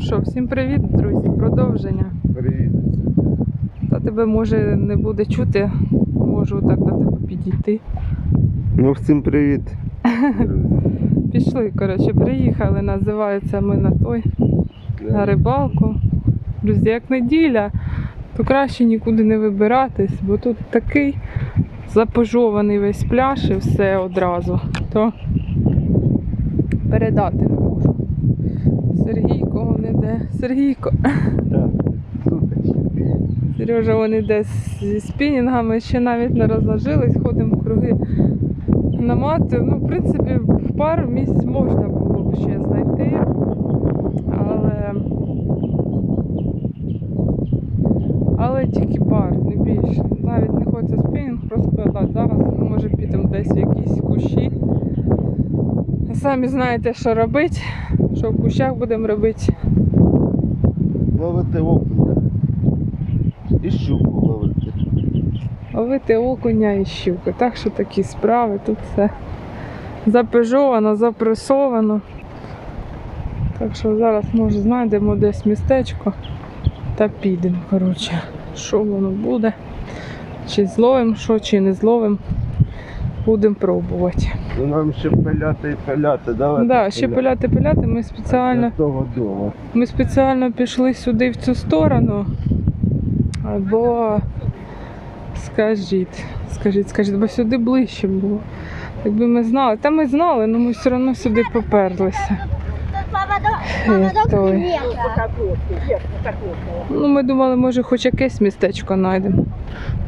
Ну що, всім привіт, друзі, продовження. Привіт. Та тебе може не буде чути, можу так до тебе підійти. Ну, всім привіт. Пішли, коротше, приїхали, називається ми на той, на рибалку. Друзі, як неділя, то краще нікуди не вибиратись, бо тут такий запожований весь пляж і все одразу. То передати не. Сергійко Так. Сережа вон іде зі спінінгами, ще навіть не розложились, ходимо круги намати. Ну, в принципі, пару місць можна було б ще знайти, але, але тільки пар, не більше. Навіть не хочеться спінінг розкладати. Зараз ми може підемо десь в якісь кущі. Самі знаєте, що робити, що в кущах будемо робити. Ловити окуня. І щуку ловити. ловити окуня і щуку. Так що такі справи, тут все запежовано, запресовано. Так що зараз, може, знайдемо десь містечко та підемо. Коротше, що воно буде. Чи зловимо що, чи не зловимо. Будемо пробувати. Ну нам ще пиляти і пиляти, давай. Да, ще пиляти пиляти. Ми спеціально, того дома. ми спеціально пішли сюди в цю сторону. Бо скажіть, скажіть, скажіть, бо сюди ближче було. Якби ми знали, та ми знали, але ми все одно сюди поперлися. Той. Ну, ми думали, може, хоч якесь містечко знайдемо.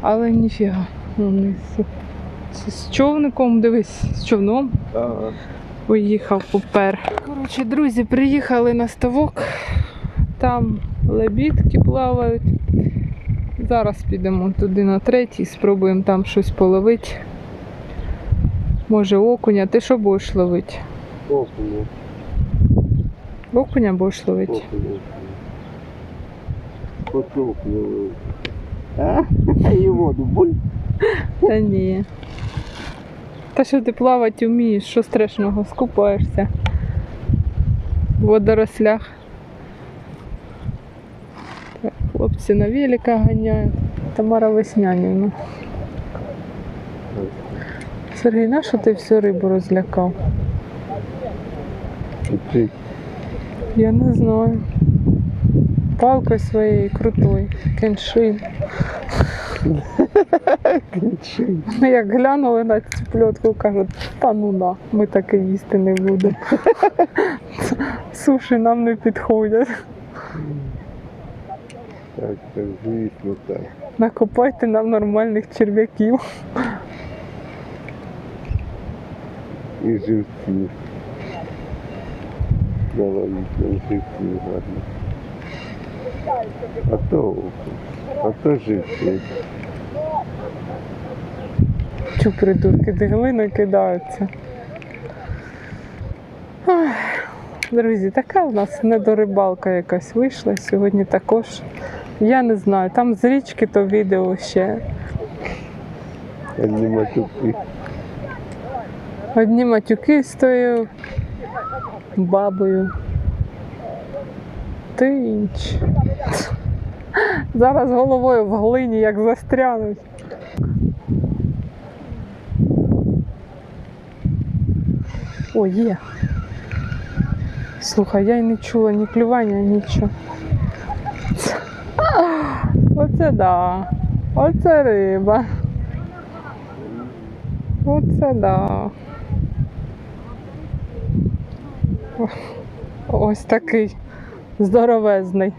Але ніфіга. З, човником, дивись, з човном Ага. поїхав попер. Коротше, друзі, приїхали на ставок. Там лебідки плавають. Зараз підемо туди на третій, спробуємо там щось половити. Може окуня. Ти що будеш ловити? Окуня. Окуня будеш ловити? Окуня. Поток ловив. А? І воду буль. Та ні. Та що ти плавати вмієш, що страшного, скупаєшся в водорослях. Так, хлопці на велика ганяють. Тамара Веснянівна. Сергій, на що ти всю рибу розлякав? Я не знаю. Палкою своєю крутою, кеншин. Ну, Як глянули на цю пльотку, кажуть, та ну на, ми таке їсти не будемо. Суші нам не підходять. Так, так, звісно, так. Накопайте нам нормальних черв'яків. І живці. Давай, нам живці гарно. А то. А то живці. Чу придурки, де глини кидаються. Друзі, така у нас недорибалка якась вийшла сьогодні також. Я не знаю, там з річки то відео ще. Одні матюки. Одні матюки з тою бабою. Ти інч. Зараз головою в глині як застрянуть. О, є. Слухай, я й не чула ні клювання, нічого. Оце да. Оце риба. Оце да. Ось такий здоровезний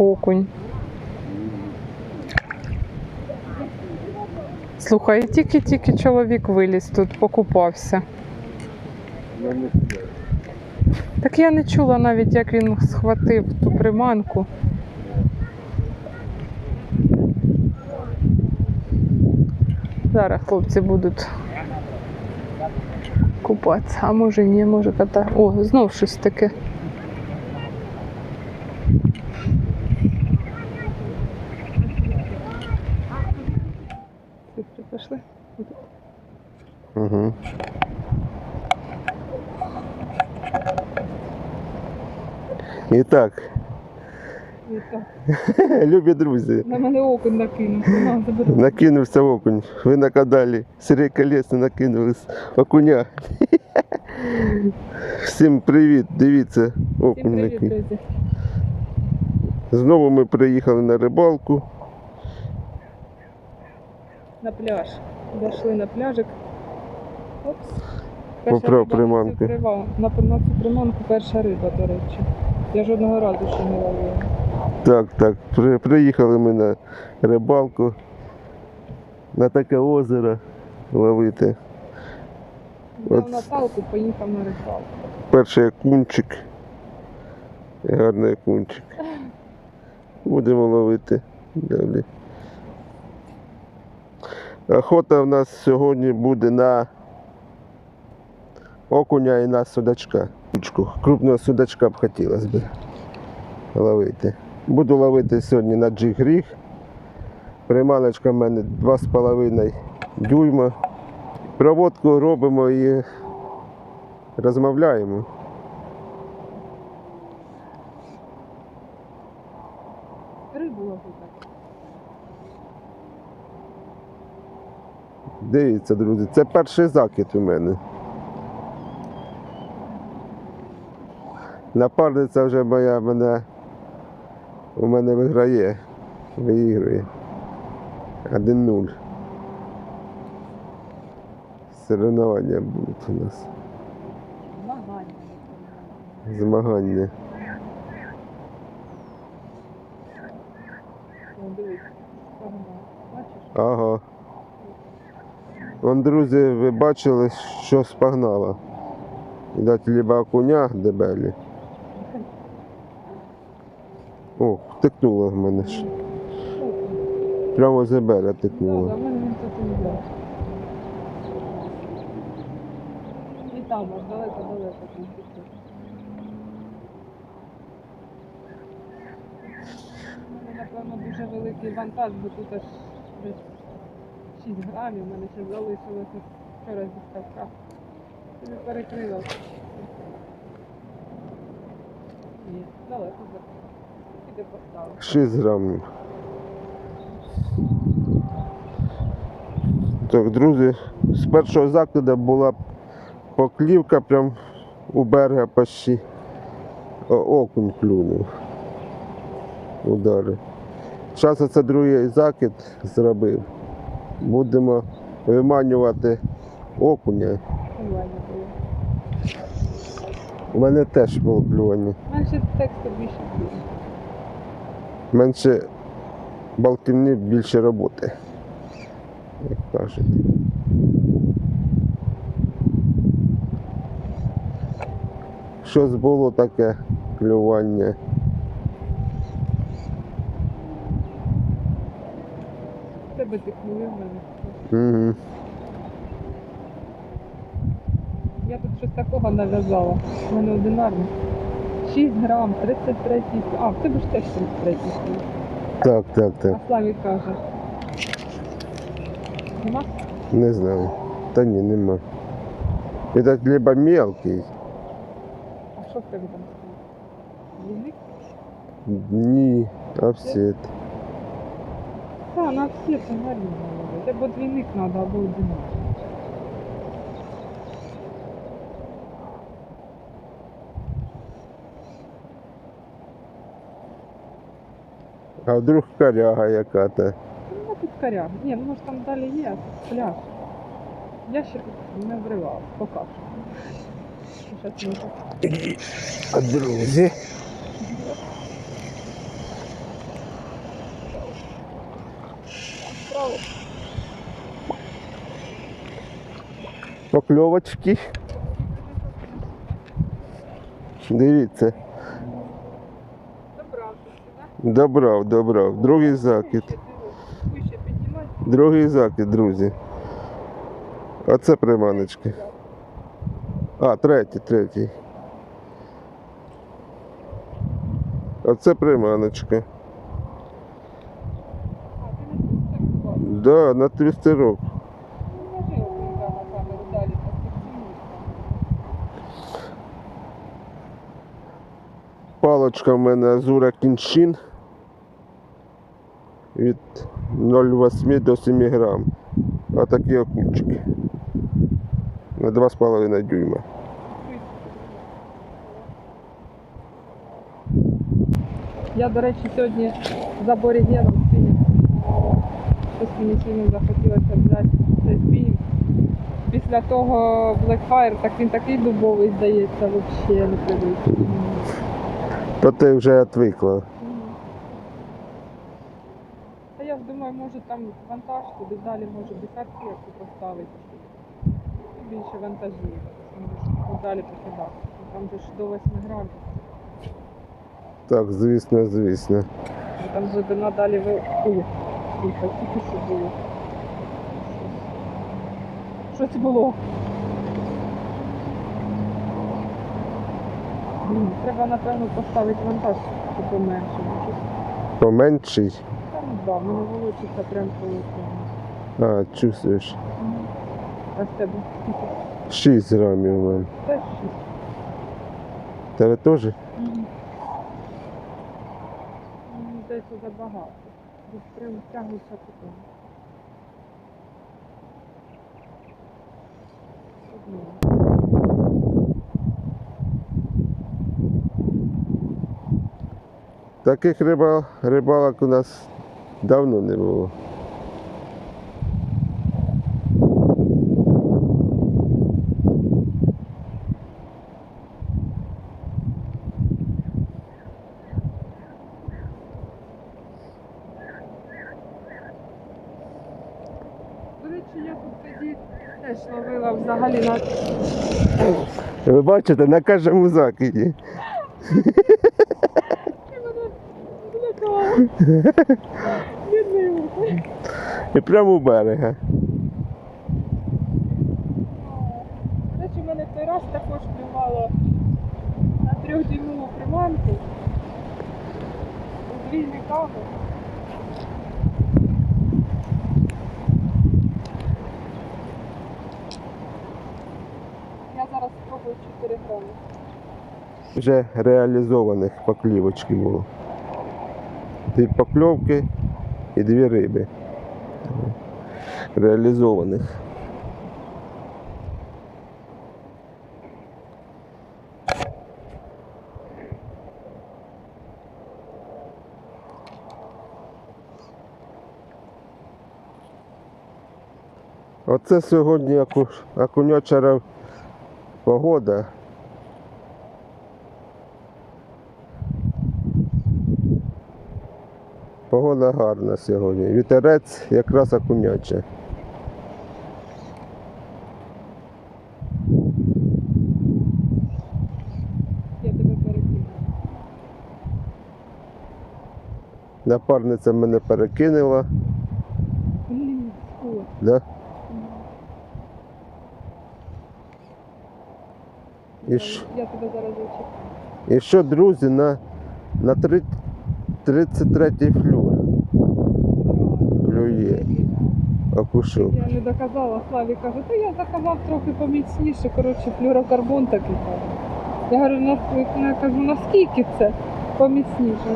окунь. Слухай, тільки-тільки чоловік виліз тут, покупався. Так я не чула навіть, як він схватив ту приманку. Зараз хлопці будуть купатися. А може ні, може ката. О, знов щось таке. Пішли? Угу. І так, І так, любі друзі, на мене окунь накинув. Накинувся окунь. Ви на каналі Сергій Колесний накинули з окуня. Всім привіт, дивіться, Всім окунь привіт, друзі. Знову ми приїхали на рибалку. На пляж. Дійшли на пляжик. Опс. Поправ риба на цю приманку. На, на перша риба, до речі. Я жодного разу ще не ловила. Так, так. При, приїхали ми на рибалку. На таке озеро ловити. Взяв От. Наталку, поїхав на рибалку. Перший окунчик. Гарний окунчик. Будемо ловити далі. Охота в нас сьогодні буде на окуня і на судачка. Крупного судачка б хотілося б ловити. Буду ловити сьогодні на джиг-ріг. Приманочка в мене 2,5 дюйма. Проводку робимо і розмовляємо. Рибу ловити. Дивіться, друзі, це перший закид у мене. Напарниця вже моя мене у мене виграє. Виігрує. 1-0. Соревнування будуть у нас. Змагання. Змагання. Ага. Вон, друзі, ви бачили, що спогнало. Видать, либо окуня дебелі. О, втикнуло в мене ж. Прямо з берега Да, тикнуло. І там аж далеко-далеко мене, напевно, дуже великий вантаж, бо тут аж 6 грамів. Мене ще залишилося вчора зі ставка. Не перекрила. Ні, далеко за. Іде поставив. 6 грамів. Так, друзі, з першого закиду була поклівка прям у берега почти. Окунь клюнув. Удари. Зараз це другий закид зробив. Будемо виманювати окуня. У мене теж було клювання. Менше тексту більше буде. Менше болтівні, більше роботи. Як кажуть. Щось було таке клювання. Тебе ти хвилин мене. Угу. Я тут щось такого нав'язала. У мене одинарний. 6 грам, 33 А, в тебе ж теж 33 стоїть. Так, так, так. А Славік каже. Нема? Не знаю. Та ні, нема. Видать, либо мелкий. А що в тебе там? Двійник? Ні, офсет. На всі гарно ловить. Або двійник треба, або одинарний. А вдруг коряга яка-то. Ну, тут коряг. Ні, ну може там далі є, пляж. Я ще не вривав, поки що. Щас так друзі. Покльовочки. Дивіться. Добрав, добрав. Другий закид. Другий закид, друзі. Оце приманочки. А, третій, третій. Оце приманочка. Да, на твістерок. Ну, можи окунька на камеру далі, так в мене Азура Кіншин від 0,8 до 7 грам. А такі окунчики. На 2,5 дюйма. Я, до речі, сьогодні за аборигеном спінінг. Щось мені сильно захотілося взяти цей спінінг. Після того Blackfire, так він такий дубовий, здається, взагалі. То ти вже відвикла. Та я ж думаю, може там вантаж, туди далі може десятки як поставити. Більше вантажів. Далі покидати. Там же ж до 8 грамів. Так, звісно, звісно. Там глибина далі ви. Ой, тільки що було. Щось було. Треба, напевно, поставити вантаж щоб поменше. Поменший. Там два, в мене волочиться прям коло А, чувствуєш. А з тебе? 6 грамів у мене. Теж шість. Тебе теж? Мені здається, забагато. Десь прям тягнуться потім. Одну. Таких риба, рибалок у нас давно не було. Ловила взагалі на Ви бачите, на кожному закиді. І прямо у берега. До речі, в мене той раз також піймало на трьохдюймову приманку. З вільниками. Я зараз спробую 4 грами. Вже реалізованих поклівочки було. Дві покльовки і дві риби. Реалізованих. Оце сьогодні аку... акуньочера погода. Погода гарна сьогодні. Вітерець якраз окуняче. Я тебе перекину. Напарниця мене перекинула. Блін. Да? І Я, тебе зараз. І що, друзі, на, на три- 33-й флюр клює окушок. Я не доказала, Славі каже, то я заказав трохи поміцніше, коротше, флюрокарбон такий. каже. Я говорю, на, я кажу, наскільки це поміцніше?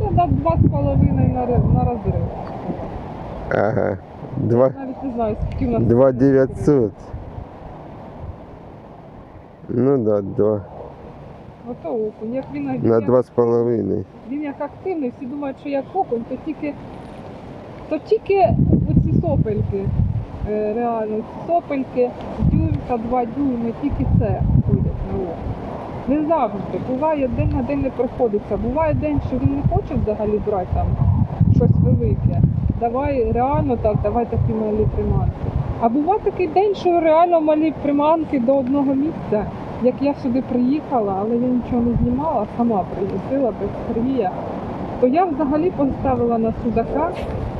Я дав два з половиною на, ри- на розрив. Ага. Два, Навіть не знаю, скільки в нас. 2900. Ну да, два. Ото окунь. Як він, На два з половиною. він як активний, всі думають, що як окунь, то тільки, то тільки оці сопельки. Е, Реально, сопельки, дюйм та два дюйми, тільки це ходять на окунь. Не завжди. Буває день на день не приходиться. Буває день, що він не хоче взагалі брати там щось велике. Давай реально так, давай такі малі приманки. А буває такий день, що реально малі приманки до одного місця. Як я сюди приїхала, але я нічого не знімала, сама приїздила без Сергія, то я взагалі поставила на судака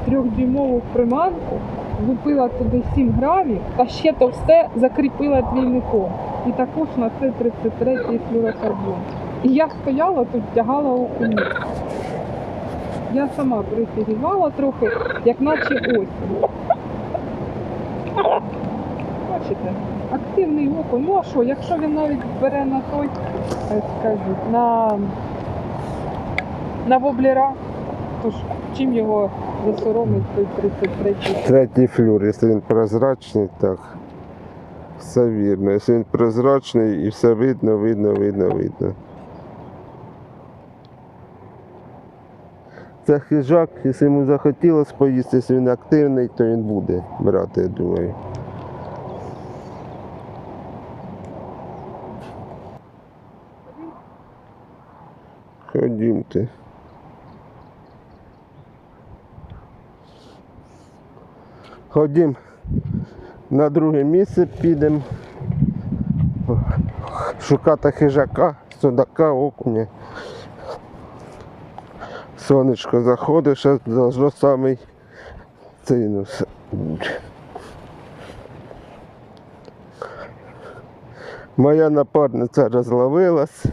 трьохдюймову приманку, лупила туди 7 грамів та ще то все закріпила двійником. І також на це 33-й флюрокарбон. І я стояла тут, тягала окуні. Я сама прифігівала трохи, як наче осінь. Бачите? Активний окунь. Ну а що, якщо він навіть бере на той, як скажуть, на, на воблера, то ж чим його засоромить той 33-й? Третій флюр, якщо він прозрачний, так. Все вірно. Якщо він прозрачний і все видно, видно, видно, видно. Це хижак, якщо йому захотілося поїсти, якщо він активний, то він буде брати, я думаю. Ходімте. Ходім на друге місце, підемо шукати хижака, судака, окуня. Сонечко заходить, зараз должно самий цинус. Моя напарниця розловилась.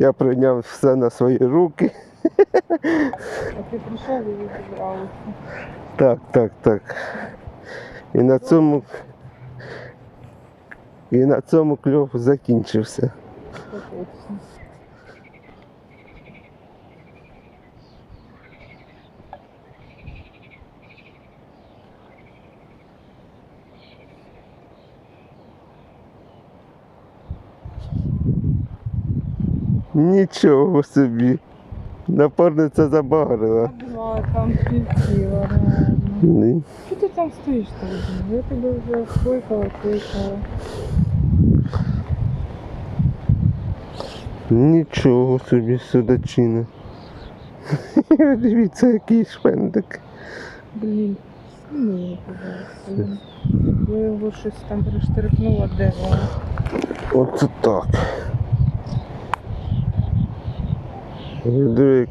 Я прийняв все на свої руки. А ти прийшов і відібралися. Так, так, так. І на цьому. І на цьому кльов закінчився. Нічого собі. Напарниця забагрила. Я там півтіла. Ні. Що ти там стоїш тоді? Я тебе вже кликала, кликала. Нічого собі судачина. Дивіться, який шпендик. Блін, ну, пожалуйста. Я його щось там перештрикнула, де воно. Оце так. Диви,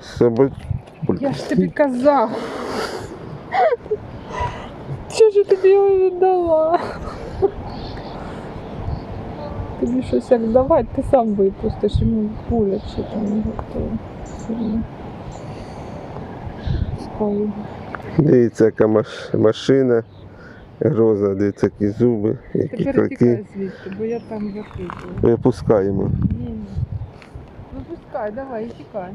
собач... Я ж тобі казав. Чого ж тобі його віддала? Тобі щось як давати, ти сам випустиш, йому боляче там готово. Дивіться, яка маш... машина. Гроза, дивіться, які зуби, які Тепер клики. тікай звідти, бо я там запитую. Випускаємо. Ні, Ну давай, тікай.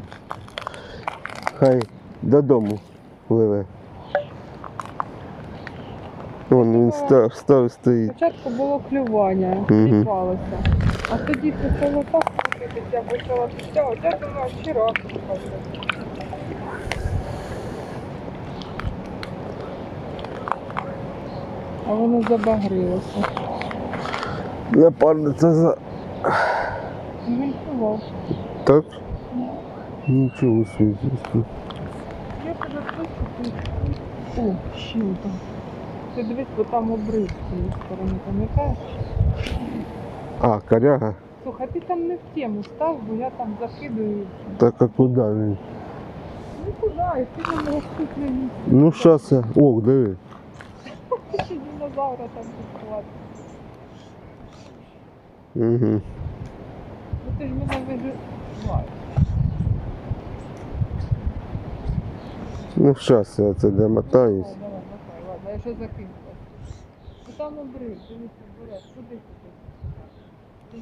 Хай додому пливе. Вон він став, став стоїть. Спочатку було клювання, кліпалося. А тоді почало так крутитися, почала підтягувати. Я думаю, ще раз покажу. А воно забагрилося. Напарниця за. Він клював. Так? Нічого собі. Я тебе хочу. О, ще там. Ти дивись, бо там обрив з цієї сторони, пам'ятаєш? А, коряга? Слухай, ти там не в тему став, бо я там закидую. Так а куди він? Ну куди? І ти там ростуть на місці. Ну щас я. О, диви. Ще динозавра там підхват. Угу. Ну ти ж мене виживаєш. Ну щас я це домотаюсь. Давай, давай, давай, ладно, я ще закинув. Ну там обрив, дивіться, бере. Куди ти?